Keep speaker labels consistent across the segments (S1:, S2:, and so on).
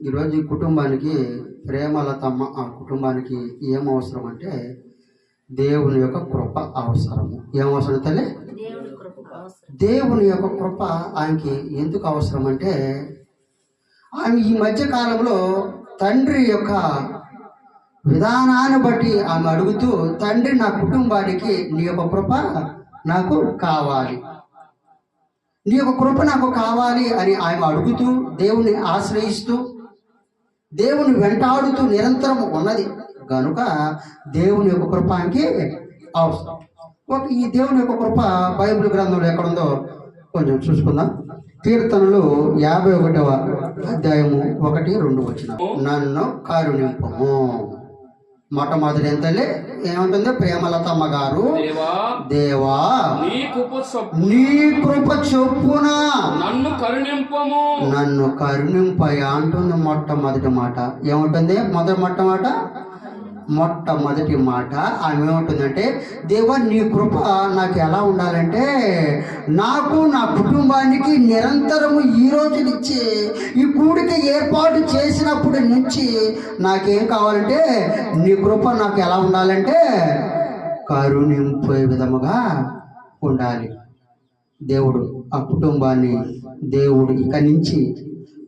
S1: ఈరోజు ఈ కుటుంబానికి ప్రేమలతమ్మ ఆ కుటుంబానికి ఏం అవసరం అంటే దేవుని యొక్క కృప అవసరము. ఏం అవసరం తల్లి?
S2: దేవుని
S1: యొక్క కృప ఆయనకి ఎందుకు అవసరం అంటే ఆమె ఈ మధ్య కాలంలో తండ్రి యొక్క విధానాన్ని బట్టి ఆమె అడుగుతూ తండ్రి నా కుటుంబానికి నీ యొక్క కృప నాకు కావాలి. నీ యొక్క కృప నాకు కావాలి అని ఆమె అడుగుతూ దేవుని ఆశ్రయిస్తూ దేవుని వెంటాడుతూ నిరంతరం ఉన్నది. కనుక దేవుని యొక్క కృప అవసరం. ఓకే ఈ దేవుని యొక్క కృప బైబిల్ గ్రంథంలో ఎక్కడుందో కొంచెం చూసుకుందాం. కీర్తనలు యాభై ఒకటవ అధ్యాయము ఒకటి రెండు వచ్చిన నన్ను కారుణింపము. మొట్టమొదటి ఎంతలే? ఏమంటుంది? ప్రేమలతమ్మ గారు
S3: దేవా నీ కృప
S1: నీ కృప చొప్పున
S3: నన్ను కరుణింపము.
S1: నన్ను కరుణింపయ అంటుంది మొట్టమొదటి మాట. ఏముంటుంది? మొదటి మొట్టమాట? మొట్టమొదటి మాట ఆమె ఏమంటుందంటే దేవా నీ కృప నాకు ఎలా ఉండాలంటే నాకు నా కుటుంబానికి నిరంతరము ఈ రోజు నుంచి ఈ కూడిక ఏర్పాటు చేసినప్పుడు నుంచి నాకేం కావాలంటే నీ కృప నాకు ఎలా ఉండాలంటే కరుణింపే విధముగా ఉండాలి. దేవుడు ఆ కుటుంబాన్ని దేవుడు ఇక నుంచి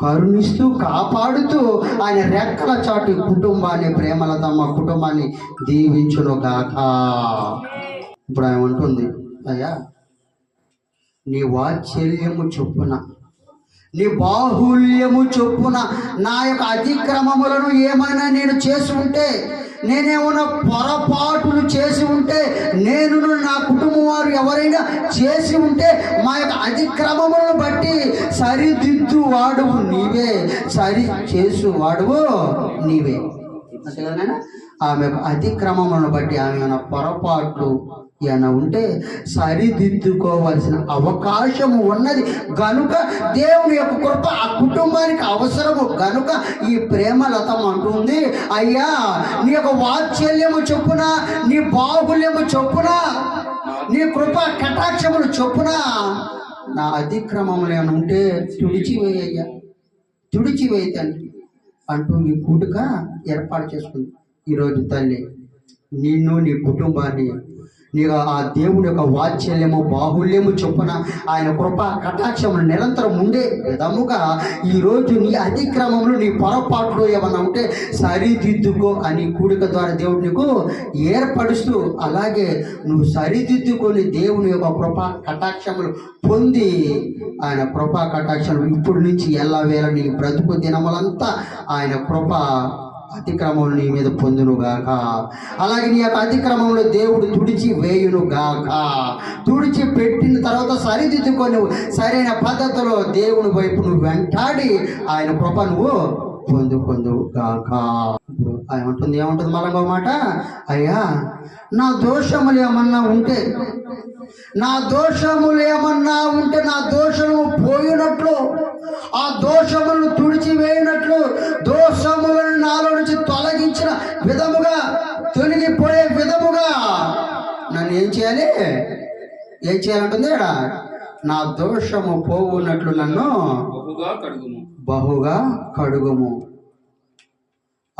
S1: కరుణిస్తూ కాపాడుతూ ఆయన రెక్కల చాటు కుటుంబాన్ని ప్రేమలతో మా కుటుంబాన్ని దీవించును గాక. ఇప్పుడు ఆయన ఉంటుంది అయ్యా నీ వాత్సల్యము చొప్పున నీ బాహుల్యము చొప్పున నా యొక్క అతిక్రమములను ఏమైనా నేను చేసి ఉంటే నేనేమైనా పొరపాటులు చేసి ఉంటే నేను నా కుటుంబం వారు ఎవరైనా చేసి ఉంటే మా యొక్క అతిక్రమములను బట్టి సరిదిద్దు వాడువు నీవే సరి చేసు వాడువు నీవే అంతే ఆమె యొక్క అతిక్రమములను బట్టి ఆమె పొరపాట్లు ఏమైనా ఉంటే సరిదిద్దుకోవాల్సిన అవకాశము ఉన్నది. గనుక దేవుని యొక్క కృప ఆ కుటుంబానికి అవసరము. గనుక ఈ ప్రేమ లతం అంటుంది అయ్యా నీ యొక్క వాత్సల్యము చొప్పున నీ బాహుల్యము చొప్పున నీ కృప కటాక్షములు చొప్పున నా అతిక్రమములు ఏమైనా ఉంటే తుడిచివేయ్యా తుడిచివేయి తండ్రి అంటూ ఈ కూటుక ఏర్పాటు చేసుకుంది. ఈరోజు తల్లి నిన్ను నీ కుటుంబాన్ని నీకు ఆ దేవుని యొక్క వాత్సల్యము బాహుల్యము చొప్పున ఆయన కృప కటాక్షములు నిరంతరం ఉండే విధముగా ఈరోజు నీ అతిక్రమములు నీ పొరపాట్లు ఏమన్నా ఉంటే సరిదిద్దుకో అని కూడిక ద్వారా దేవుడు నీకు ఏర్పరుస్తూ అలాగే నువ్వు సరిదిద్దుకొని దేవుని యొక్క కృప కటాక్షములు పొంది ఆయన కృపా కటాక్షములు ఇప్పుడు నుంచి ఎల్లవేళ నీ బ్రతుకు దినములంతా ఆయన కృప అతిక్రమములు నీ మీద పొందునుగాక అలాగే నీ యొక్క అతిక్రమంలో దేవుడు తుడిచి వేయునుగాక తుడిచి పెట్టిన తర్వాత సరిదిద్దుకొని సరైన పద్ధతిలో దేవుని వైపు నువ్వు వెంటాడి ఆయన కృప నువ్వు పొందు గాక. ఇప్పుడు ఆయన ఉంటుంది ఏముంటుంది మళ్ళీ మాట? అయ్యా నా దోషములు ఏమన్నా ఉంటే నా దోషములు ఏమన్నా ఉంటే నా దోషము పోయినట్లు ఆ దోషములను తుడిచివేయనట్లు దోషములను నాలో నుంచి తొలగించిన విధముగా తొలగిపోయే విధముగా. నన్ను ఏం చేయాలి? ఏం చేయాలంటుంది? నా దోషము పోవున్నట్లు నన్ను
S3: బహుగా కడుగుము.
S1: బహుగా కడుగుము.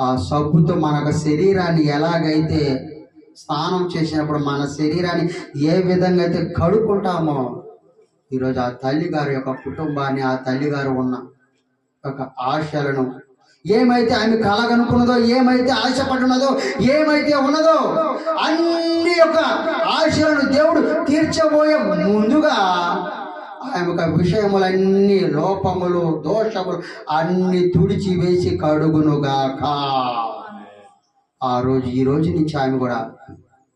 S1: ఆ సబ్బుతో మనకు శరీరాన్ని ఎలాగైతే స్నానం చేసినప్పుడు మన శరీరాన్ని ఏ విధంగా అయితే కడుక్కుంటామో ఈరోజు ఆ తల్లి గారి యొక్క కుటుంబాన్ని ఆ తల్లిగారు ఉన్న ఒక ఆశలను ఏమైతే ఆమె కలగనుకున్నదో ఏమైతే ఆశపడినదో ఏమైతే ఉన్నదో అన్ని యొక్క ఆశలను దేవుడు తీర్చబోయే ముందుగా ఆమె యొక్క విషయములన్నీ లోపములు దోషములు అన్ని తుడిచి వేసి కడుగునుగాక. ఆ రోజు ఈ రోజు నుంచి ఆమె కూడా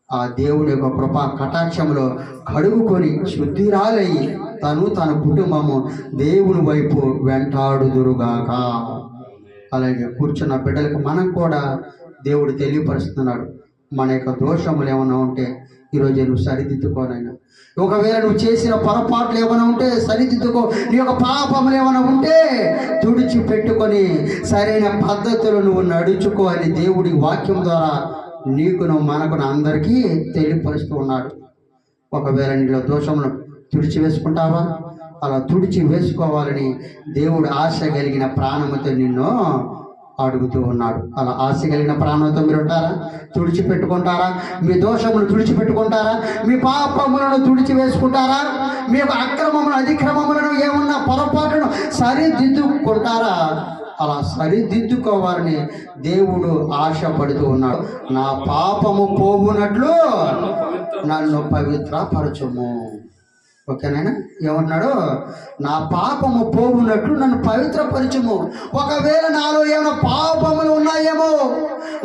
S1: ఆ దేవుని యొక్క కృపా కటాక్షంలో కడుగుకొని శుద్ధిరాలయ్యి తను తన కుటుంబము దేవుని వైపు వెంటాడుదురుగాక. అలాగే కూర్చున్న బిడ్డలకు మనం కూడా దేవుడు తెలియపరుస్తున్నాడు. మన యొక్క దోషములు ఏమైనా ఉంటే ఈరోజు నువ్వు సరిదిద్దుకోనైనా. ఒకవేళ నువ్వు చేసిన పొరపాట్లు ఏమైనా ఉంటే సరిదిద్దుకో. నీ యొక్క పాపములు ఏమైనా ఉంటే తుడిచి పెట్టుకొని సరైన పద్ధతులు నువ్వు నడుచుకో అని దేవుడి వాక్యం ద్వారా నీకును మనకును అందరికీ తెలియపరుస్తూ ఉన్నాడు. ఒకవేళ నీలో తుడిచి వేసుకుంటావా? అలా తుడిచి వేసుకోవాలని దేవుడు ఆశ కలిగిన ప్రాణముతో నిన్ను అడుగుతూ ఉన్నాడు. అలా ఆశ కలిగిన ప్రాణంతో మీరు ఉంటారా? తుడిచి పెట్టుకుంటారా? మీ దోషములు తుడిచి పెట్టుకుంటారా? మీ పాపములను తుడిచి వేసుకుంటారా? మీ యొక్క అక్రమములను అతిక్రమములను ఏమన్నా పొరపాటును సరిదిద్దుకుంటారా? అలా సరిదిద్దుకోవాలని దేవుడు ఆశపడుతూ ఉన్నాడు. నా పాపము పోగునట్లు నన్ను పవిత్రపరచుము. ఓకేనా ఏమన్నాడు నా పాపము పోగునట్లు నన్ను పవిత్రపరచము. ఒకవేళ నాలో ఏమైనా పాపములు ఉన్నాయేమో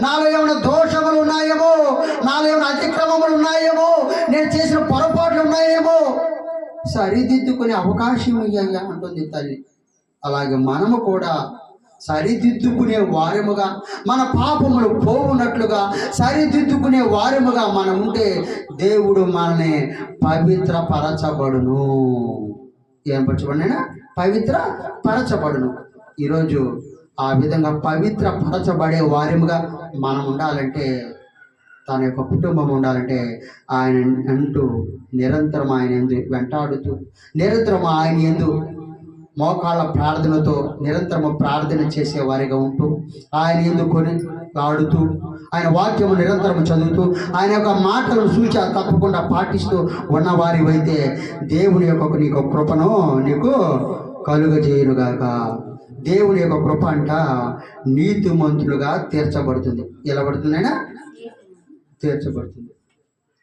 S1: నాలో ఏమైనా దోషములు ఉన్నాయేమో నాలో ఏమైనా అతిక్రమములు ఉన్నాయేమో నేను చేసిన పొరపాట్లు ఉన్నాయేమో. సరిదిద్దుకునే అవకాశం ఇయ్యయ్యా అంటుంది తల్లి. అలాగే మనము కూడా సరిదిద్దుకునే వారముగా మన పాపములు పోవునట్లుగా సరిదిద్దుకునే వారముగా మనం ఉంటే దేవుడు మనల్ని పవిత్రపరచబడును. ఏం పరచబడినైనా పవిత్ర పరచబడును ఈరోజు ఆ విధంగా పవిత్ర పరచబడే వారముగా మనం ఉండాలంటే తన యొక్క కుటుంబం ఉండాలంటే ఆయన అంటూ నిరంతరం ఆయన ఎందు వెంటాడుతూ నిరంతరం ఆయన ఎందు మోకాళ్ళ ప్రార్థనతో నిరంతరము ప్రార్థన చేసేవారిగా ఉంటూ ఆయన ఎందుకొని ఆడుతూ ఆయన వాక్యము నిరంతరం చదువుతూ ఆయన యొక్క మాటలు సూచ తప్పకుండా పాటిస్తూ ఉన్నవారి అయితే దేవుని యొక్క నీకు కృపను నీకు కలుగజేయునుగాక. దేవుని యొక్క కృప అంట నీతిమంతులుగా తీర్చబడుతుంది. ఎలా పడుతుందైనా తీర్చబడుతుంది.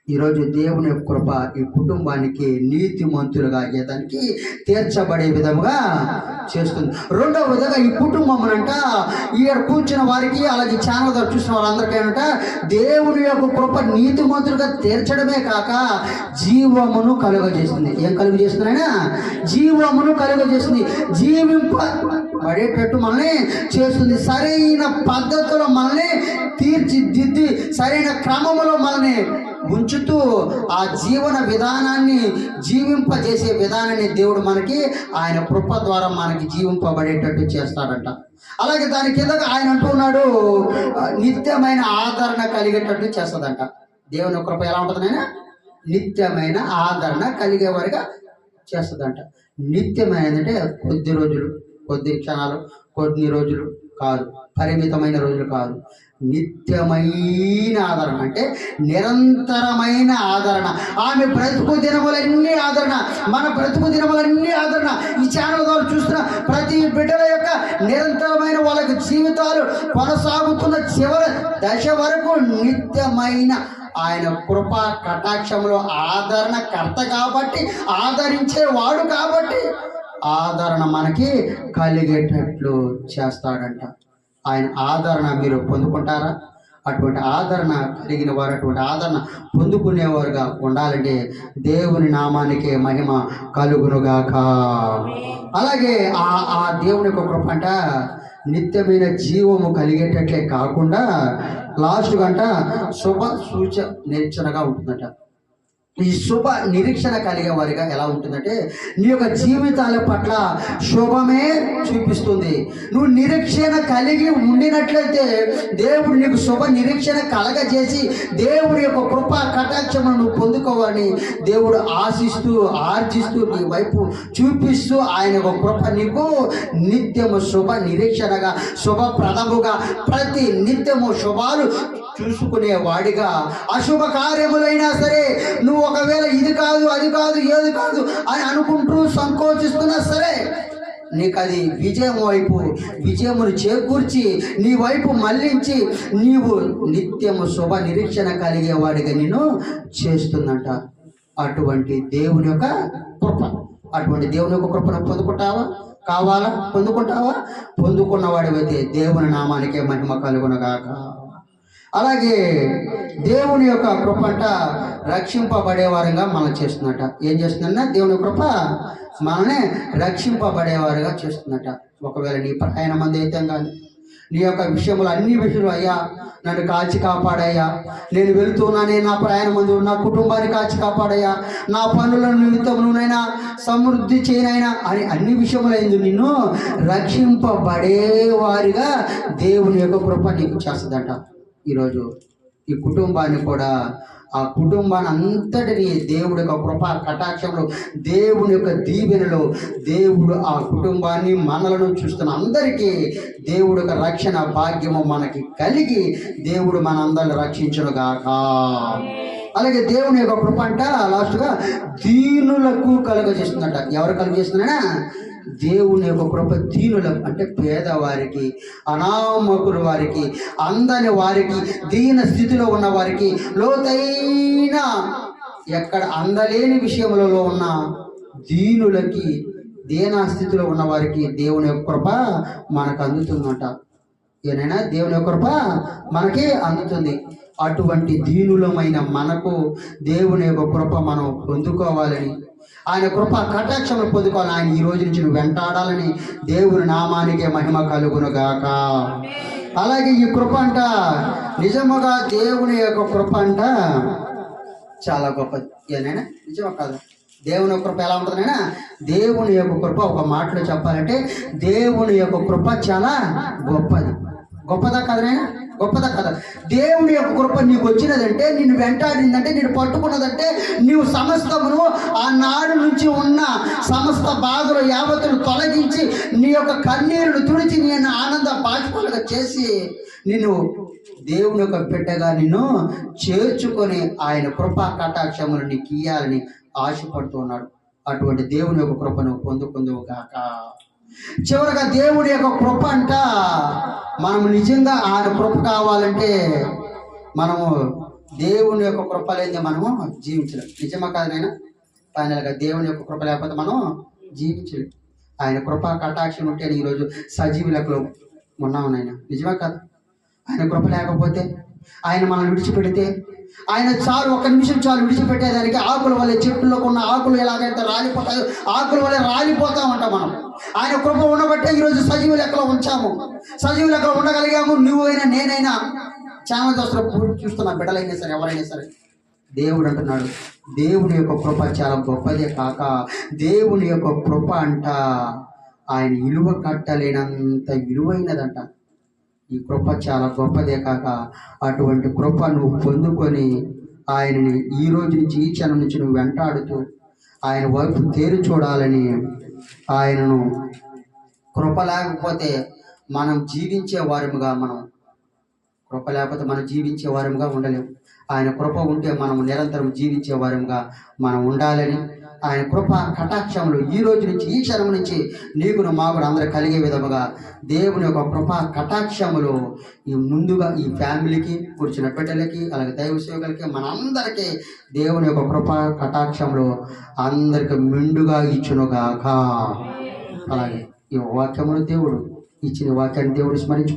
S1: ఈరోజు దేవుని యొక్క కృప ఈ కుటుంబానికి నీతి మంతులుగా అయ్యేదానికి తీర్చబడే విధముగా చేస్తుంది. రెండవ విధంగా ఈ కుటుంబం అంట ఇక్కడ కూర్చున్న వారికి అలాగే ఛానల్ ద్వారా చూసిన వాళ్ళందరికీ ఏంటంట దేవుని యొక్క కృప నీతి మంతులుగా తీర్చడమే కాక జీవమును కలుగజేస్తుంది. ఏం కలుగజేస్తుంది ఆయన? జీవమును కలుగజేస్తుంది. జీవింప పడేటట్టు మనల్ని చేస్తుంది. సరైన పద్ధతిలో మనల్ని తీర్చిదిద్ది సరైన క్రమంలో మనల్ని ఉంచుతూ ఆ జీవన విధానాన్ని జీవింపజేసే విధానాన్ని దేవుడు మనకి ఆయన కృప ద్వారా మనకి జీవింపబడేటట్టు చేస్తాడంట. అలాగే దాని కింద ఆయన అంటున్నాడు నిత్యమైన ఆదరణ కలిగేటట్టు చేస్తుందంట దేవుని కృప ఎలా ఉంటుంది ఆయన నిత్యమైన ఆదరణ కలిగేవారిగా చేస్తుందంట నిత్యమైనదంటే కొద్ది రోజులు. కొద్ది క్షణాలు కొన్ని రోజులు కాదు పరిమితమైన రోజులు కాదు. నిత్యమైన ఆదరణ అంటే నిరంతరమైన ఆదరణ. ఆమె బ్రతుకు దినములన్నీ ఆదరణ. మన బ్రతుకు దినములన్నీ ఆదరణ. ఈ ఛానల్ ద్వారా చూస్తున్న ప్రతి బిడ్డల యొక్క నిరంతరమైన వాళ్ళకి జీవితాలు కొనసాగుతున్న చివరి దశ వరకు నిత్యమైన ఆయన కృప కటాక్షంలో ఆదరణ కర్త కాబట్టి ఆదరించేవాడు కాబట్టి ఆదరణ మనకి కలిగేటట్లు చేస్తాడంట. ఆయన ఆదరణ మీరు పొందుకుంటారా? అటువంటి ఆదరణ కలిగిన వారు అటువంటి ఆదరణ పొందుకునేవారుగా ఉండాలంటే దేవుని నామానికి మహిమ కలుగునుగాక. అలాగే ఆ ఆ దేవుని యొక్క కృప అంట నిత్యమైన జీవము కలిగేటట్లే కాకుండా లాస్ట్ గంట శుభ సూచ నేర్చనగా ఉంటుందట. ఈ శుభ నిరీక్షణ కలిగే వారిగా ఎలా ఉంటుందంటే నీ యొక్క జీవితాల పట్ల శుభమే చూపిస్తుంది. నువ్వు నిరీక్షణ కలిగి ఉండినట్లయితే దేవుడు నీకు శుభ నిరీక్షణ కలగజేసి దేవుడి యొక్క కృప కటాక్షమును నువ్వు పొందుకోవాలని దేవుడు ఆశిస్తూ ఆర్జిస్తూ నీ వైపు చూపిస్తూ ఆయన యొక్క కృప నీకు నిత్యము శుభ నిరీక్షణగా శుభప్రదముగా ప్రతి నిత్యము శుభాలు చూసుకునే వాడిగా అశుభ కార్యములైనా సరే నువ్వు ఒకవేళ ఇది కాదు అది కాదు ఏది కాదు అని అనుకుంటూ సంకోచిస్తున్నా సరే నీకు అది విజయం వైపు విజయమును చేకూర్చి నీ వైపు మళ్ళించి నీవు నిత్యము శుభ నిరీక్షణ కలిగే వాడిగా నేను చేస్తుందంట అటువంటి దేవుని యొక్క కృప. అటువంటి దేవుని యొక్క కృపను పొందుకుంటావా? కావాలా? పొందుకుంటావా? పొందుకున్న వాడివైతే దేవుని నామానికే మహిమ కలుగునగాక అలాగే దేవుని యొక్క కృప అంట రక్షింపబడేవారంగా మనం చేస్తుందట. ఏం చేస్తుందన్న దేవుని కృప మనల్ని రక్షింపబడేవారుగా చేస్తుందట. ఒకవేళ నీ ప్రయాణం అంది అయితే కానీ నీ యొక్క విషయంలో అన్ని విషయంలో అయ్యా నన్ను కాచి కాపాడయ్యా. నేను వెళ్తున్నానే నా ప్రయాణం మందు నా కుటుంబాన్ని కాచి కాపాడయ్యా. నా పనుల నిమిత్తమునైనా సమృద్ధి చేయనైనా అని అన్ని విషయములైంది నిన్ను రక్షింపబడేవారిగా దేవుని యొక్క కృప నీకు చేస్తుందట. ఈరోజు ఈ కుటుంబాన్ని కూడా ఆ కుటుంబాన్ని అంతటిని దేవుడి యొక్క కృప కటాక్షంలో దేవుని యొక్క దీవెనలో దేవుడు ఆ కుటుంబాన్ని మనలను చూస్తున్న అందరికీ దేవుడి యొక్క రక్షణ భాగ్యము మనకి కలిగి దేవుడు మనందరిని రక్షించును గాక అలాగే దేవుని యొక్క కృప అంట లాస్ట్గా దీనులకు కలుగజేస్తుందట. ఎవరు కలుగజేస్తున్నాడా దేవుని యొక్క కృప దీనులకు అంటే పేదవారికి అనామకుల వారికి అందని వారికి దీన స్థితిలో ఉన్న వారికి లోతైన ఎక్కడ అందలేని విషయములలో ఉన్న దీనులకి దీనా స్థితిలో ఉన్న వారికి దేవుని యొక్క కృప మనకు అందుతుందట. ఏనైనా దేవుని యొక్క కృప మనకి అందుతుంది. అటువంటి దీనులమైన మనకు దేవుని యొక్క కృప మనం పొందుకోవాలని ఆయన కృప కటాక్షములు పొందుకోవాలి ఆయన ఈ రోజు నుంచి నువ్వు వెంటాడాలని దేవుని నామానికి మహిమ కలుగును గాక అలాగే ఈ కృప అంట నిజముగా దేవుని యొక్క కృప అంట చాలా గొప్పది. ఏనైనా? నిజమా కాదు? దేవుని యొక్క కృప ఎలా ఉంటుందైనా దేవుని యొక్క కృప ఒక మాటలో చెప్పాలంటే దేవుని యొక్క కృప చాలా గొప్పది. గొప్పదా కదనైనా గొప్పదా కదా? దేవుని యొక్క కృప నీకు వచ్చినదంటే నిన్ను వెంటాడిందంటే నేను పట్టుకున్నదంటే నీవు సమస్తమును ఆ నాడు నుంచి ఉన్న సమస్త బాధలు యావత్తులు తొలగించి నీ యొక్క కన్నీరును తుడిచి నేను ఆనంద బాష్పాలుగా చేసి నిన్ను దేవుని యొక్క బిడ్డగా నిన్ను చేర్చుకొని ఆయన కృపా కటాక్షములు నీకు ఇయ్యాలని ఆశపడుతున్నాడు. అటువంటి దేవుని యొక్క కృపను పొందుకుందువు కాక చివరిగా దేవుడి యొక్క కృప అంట మనం నిజంగా ఆయన కృప కావాలంటే మనము దేవుని యొక్క కృప లేని మనము జీవించలేం. నిజమా కాదు నేను ఫైనల్గా దేవుని యొక్క కృప లేకపోతే మనం జీవించలేం. ఆయన కృప కటాక్షం ఉంటే ఈరోజు సజీవులకు లెక్కలో ఉన్నాం నాయన. నిజమా కాదు? ఆయన కృప లేకపోతే ఆయన మనం విడిచిపెడితే ఆయన చాలు ఒక నిమిషం చాలు విడిచిపెట్టేదానికి ఆకుల వల్ల చెట్టులో ఉన్న ఆకులు ఎలాగైతే రాలిపోతాయో ఆకుల వల్ల రాలిపోతా ఉంటాం మనం. ఆయన కృప ఉండబట్టే ఈరోజు సజీవ లెక్కలో ఉంచాము. సజీవ లెక్కలో ఉండగలిగాము. నువ్వైనా నేనైనా. ఛానల్ చూస్తున్న చూస్తున్న బిడ్డలైనా సరే ఎవరైనా సరే దేవుడు అంటున్నాడు దేవుని యొక్క కృప చాలా గొప్పదే కాక దేవుని యొక్క కృప అంట ఆయన విలువ కట్టలేనంత విలువైనదంట ఈ కృప చాలా గొప్పదే కాక అటువంటి కృప నువ్వు పొందుకొని ఆయనని ఈ రోజు నుంచి ఈ క్షణం నుంచి నువ్వు వెంటాడుతూ ఆయన వైపు తేరు చూడాలని ఆయనను కృప లేకపోతే మనం జీవించే వారముగా మనం కృప లేకపోతే మనం జీవించే వారముగా ఉండలేము ఆయన కృప ఉంటే మనం నిరంతరం జీవించే వారముగా మనం ఉండాలని ఆయన కృప కటాక్షములు ఈ రోజు నుంచి ఈ క్షణం నుంచి నీకును మాకును అందరూ కలిగే విధముగా దేవుని యొక్క కృప కటాక్షములు ఈ ముందుగా ఈ ఫ్యామిలీకి కూర్చున్న బిడ్డలకి అలాగే దైవ సేవకులకి మనందరికీ దేవుని యొక్క కృప కటాక్షములు అందరికి మెండుగా ఇచ్చునుగాక. అలాగే ఈ వాక్యములు దేవుడు ఇచ్చిన వాక్యాన్ని దేవుడు స్మరించుకుంటాడు